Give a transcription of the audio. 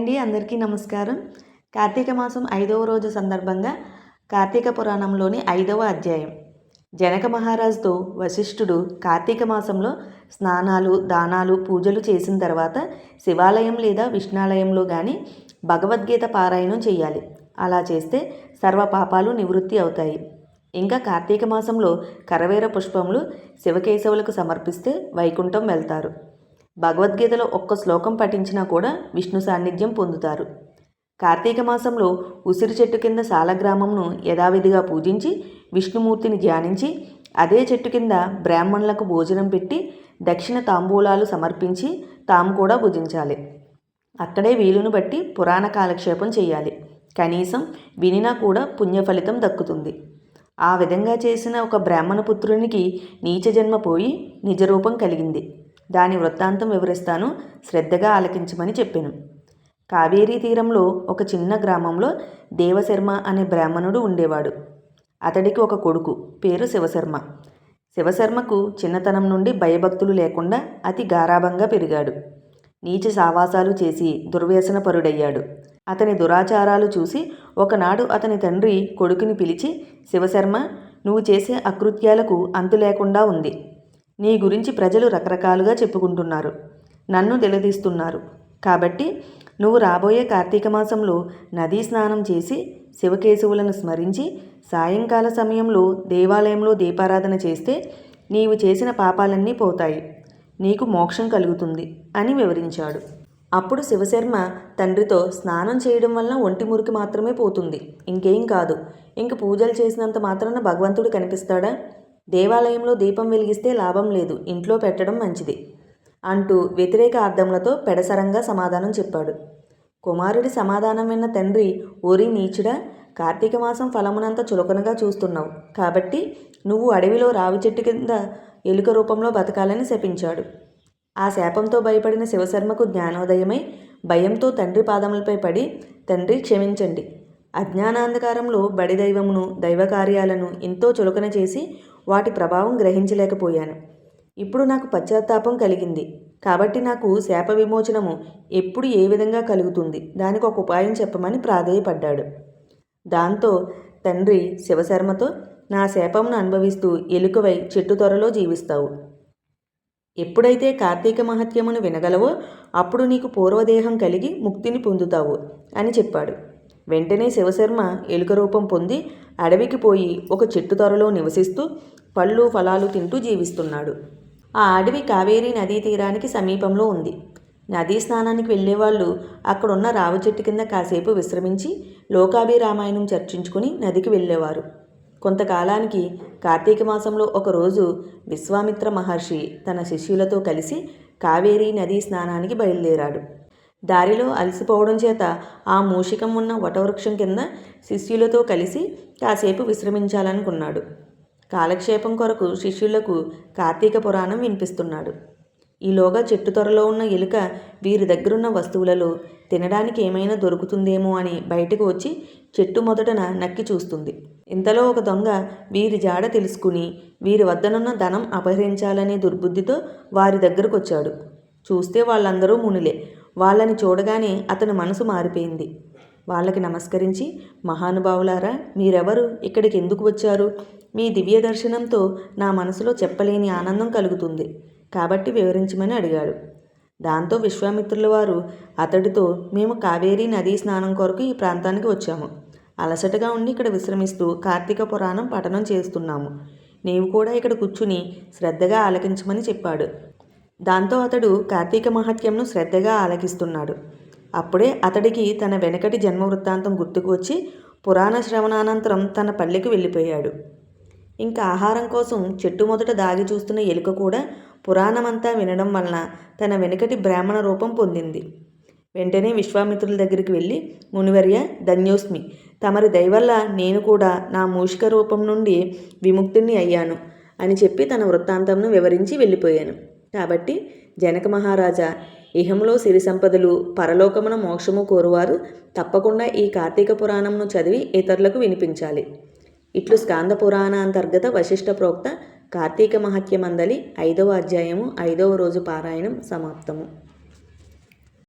అండి అందరికీ నమస్కారం. కార్తీక మాసం ఐదవ రోజు సందర్భంగా కార్తీక పురాణంలోని ఐదవ అధ్యాయం. జనక మహారాజుతో వశిష్ఠుడు కార్తీక మాసంలో స్నానాలు దానాలు పూజలు చేసిన తర్వాత శివాలయం లేదా విష్ణాలయంలో కానీ భగవద్గీత పారాయణం చేయాలి. అలా చేస్తే సర్వ పాపాలు నివృత్తి అవుతాయి. ఇంకా కార్తీక మాసంలో కరవేర పుష్పములు శివకేశవులకు సమర్పిస్తే వైకుంఠం వెళ్తారు. భగవద్గీతలో ఒక్క శ్లోకం పఠించినా కూడా విష్ణు సాన్నిధ్యం పొందుతారు. కార్తీక మాసంలో ఉసిరి చెట్టు కింద సాలగ్రామంను యథావిధిగా పూజించి విష్ణుమూర్తిని ధ్యానించి అదే చెట్టు కింద బ్రాహ్మణులకు భోజనం పెట్టి దక్షిణ తాంబూలాలు సమర్పించి తాము కూడా భుజించాలి. అక్కడే వీలును బట్టి పురాణ కాలక్షేపం చేయాలి. కనీసం వినినా కూడా పుణ్యఫలితం దక్కుతుంది. ఆ విధంగా చేసిన ఒక బ్రాహ్మణ పుత్రునికి నీచ జన్మ పోయి నిజరూపం కలిగింది. దాని వృత్తాంతం వివరిస్తాను. శ్రద్ధగా ఆలకించమని చెప్పాను. కావేరీ తీరంలో ఒక చిన్న గ్రామంలో దేవశర్మ అనే బ్రాహ్మణుడు ఉండేవాడు. అతడికి ఒక కొడుకు పేరు శివశర్మ. శివశర్మకు చిన్నతనం నుండి భయభక్తులు లేకుండా అతి గారాభంగా పెరిగాడు. నీచ సావాసాలు చేసి దుర్వ్యసన పరుడయ్యాడు. అతని దురాచారాలు చూసి ఒకనాడు అతని తండ్రి కొడుకుని పిలిచి శివశర్మ నువ్వు చేసే అకృత్యాలకు అంతు లేకుండా ఉంది. నీ గురించి ప్రజలు రకరకాలుగా చెప్పుకుంటున్నారు. నన్ను నిలదీస్తున్నారు. కాబట్టి నువ్వు రాబోయే కార్తీక మాసంలో నదీ స్నానం చేసి శివకేశవులను స్మరించి సాయంకాల సమయంలో దేవాలయంలో దీపారాధన చేస్తే నీవు చేసిన పాపాలన్నీ పోతాయి. నీకు మోక్షం కలుగుతుంది అని వివరించాడు. అప్పుడు శివశర్మ తండ్రితో స్నానం చేయడం వలన ఒంటి మురికి మాత్రమే పోతుంది. ఇంకేం కాదు. ఇంక పూజలు చేసినంత మాత్రాన భగవంతుడు కనిపిస్తాడా? దేవాలయంలో దీపం వెలిగిస్తే లాభం లేదు ఇంట్లో పెట్టడం మంచిది అంటూ వ్యతిరేక అర్థములతో పెడసరంగా సమాధానం చెప్పాడు. కుమారుడి సమాధానం విన్న తండ్రి ఓరి నీచుడా కార్తీక మాసం ఫలమునంత చులకనగా చూస్తున్నావు. కాబట్టి నువ్వు అడవిలో రావి చెట్టు కింద ఎలుక రూపంలో బతకాలని శపించాడు. ఆ శాపంతో భయపడిన శివశర్మకు జ్ఞానోదయమై భయంతో తండ్రి పాదములపై పడి తండ్రి క్షమించండి. అజ్ఞానాంధకారంలో బడి దైవమును దైవ కార్యాలను ఎంతో చులకన చేసి వాటి ప్రభావం గ్రహించలేకపోయాను. ఇప్పుడు నాకు పశ్చాత్తాపం కలిగింది. కాబట్టి నాకు శాప విమోచనము ఎప్పుడు ఏ విధంగా కలుగుతుంది? దానికి ఒక ఉపాయం చెప్పమని ప్రాధేయపడ్డాడు. దాంతో తండ్రి శివశర్మతో నా శాపమును అనుభవిస్తూ ఎలుకవై చెట్టు త్వరలో జీవిస్తావు. ఎప్పుడైతే కార్తీక మహత్యమును వినగలవో అప్పుడు నీకు పూర్వదేహం కలిగి ముక్తిని పొందుతావు అని చెప్పాడు. వెంటనే శివశర్మ ఎలుక రూపం పొంది అడవికి పోయి ఒక చెట్టు త్వరలో నివసిస్తూ పళ్ళు ఫలాలు తింటూ జీవిస్తున్నాడు. ఆ అడవి కావేరీ నదీ తీరానికి సమీపంలో ఉంది. నదీ స్నానానికి వెళ్ళేవాళ్ళు అక్కడున్న రావి చెట్టు కింద కాసేపు విశ్రమించి లోకాభి రామాయణం చర్చించుకుని నదికి వెళ్ళేవారు. కొంతకాలానికి కార్తీక మాసంలో ఒకరోజు విశ్వామిత్ర మహర్షి తన శిష్యులతో కలిసి కావేరీ నదీ స్నానానికి బయలుదేరాడు. దారిలో అలసిపోవడం చేత ఆ మూషికం ఉన్న వటవృక్షం కింద శిష్యులతో కలిసి కాసేపు విశ్రమించాలనుకున్నాడు. కాలక్షేపం కొరకు శిష్యులకు కార్తీక పురాణం వినిపిస్తున్నాడు. ఈలోగా చెట్టు త్వరలో ఉన్న ఎలుక వీరి దగ్గరున్న వస్తువులలో తినడానికి ఏమైనా దొరుకుతుందేమో అని బయటకు వచ్చి చెట్టు మొదటన నక్కి చూస్తుంది. ఇంతలో ఒక దొంగ వీరి జాడ తెలుసుకుని వీరి వద్దనున్న ధనం అపహరించాలనే దుర్బుద్ధితో వారి దగ్గరకు వచ్చాడు చూస్తే వాళ్ళందరూ మునులే. వాళ్ళని చూడగానే అతని మనసు మారిపోయింది. వాళ్ళకి నమస్కరించి మహానుభావులారా మీరెవరు? ఇక్కడికి ఎందుకు వచ్చారు? మీ దివ్య దర్శనంతో నా మనసులో చెప్పలేని ఆనందం కలుగుతుంది. కాబట్టి వివరించమని అడిగాడు. దాంతో విశ్వామిత్రుల వారు అతడితో మేము కావేరీ నదీ స్నానం కొరకు ఈ ప్రాంతానికి వచ్చాము. అలసటగా ఉండి ఇక్కడ విశ్రమిస్తూ కార్తీక పురాణం పఠనం చేస్తున్నాము. నీవు కూడా ఇక్కడ కూర్చుని శ్రద్ధగా ఆలకించమని చెప్పాడు. దాంతో అతడు కార్తీక మహత్యంను శ్రద్ధగా ఆలకిస్తున్నాడు. అప్పుడే అతడికి తన వెనకటి జన్మ వృత్తాంతం గుర్తుకు వచ్చి పురాణ శ్రవణానంతరం తన పల్లెకి వెళ్ళిపోయాడు. ఇంకా ఆహారం కోసం చెట్టు మొదట దాగి చూస్తున్న ఎలుక కూడా పురాణమంతా వినడం వలన తన వెనుకటి బ్రాహ్మణ రూపం పొందింది. వెంటనే విశ్వామిత్రుల దగ్గరికి వెళ్ళి మునివర్య ధన్యోస్మి తమరి దయవల్ల నేను కూడా నా మూషిక రూపం నుండి విముక్తుణ్ణి అయ్యాను అని చెప్పి తన వృత్తాంతంను వివరించి వెళ్ళిపోయాను. కాబట్టి జనక మహారాజా ఇహంలో సిరి సంపదలు పరలోకమున మోక్షము కోరువారు తప్పకుండా ఈ కార్తీక పురాణమును చదివి ఇతరులకు వినిపించాలి. ఇట్లు స్కాంద పురాణ అంతర్గత వశిష్ట ప్రోక్త కార్తీక మహత్యమందలి ఐదవ అధ్యాయము ఐదవ రోజు పారాయణం సమాప్తము.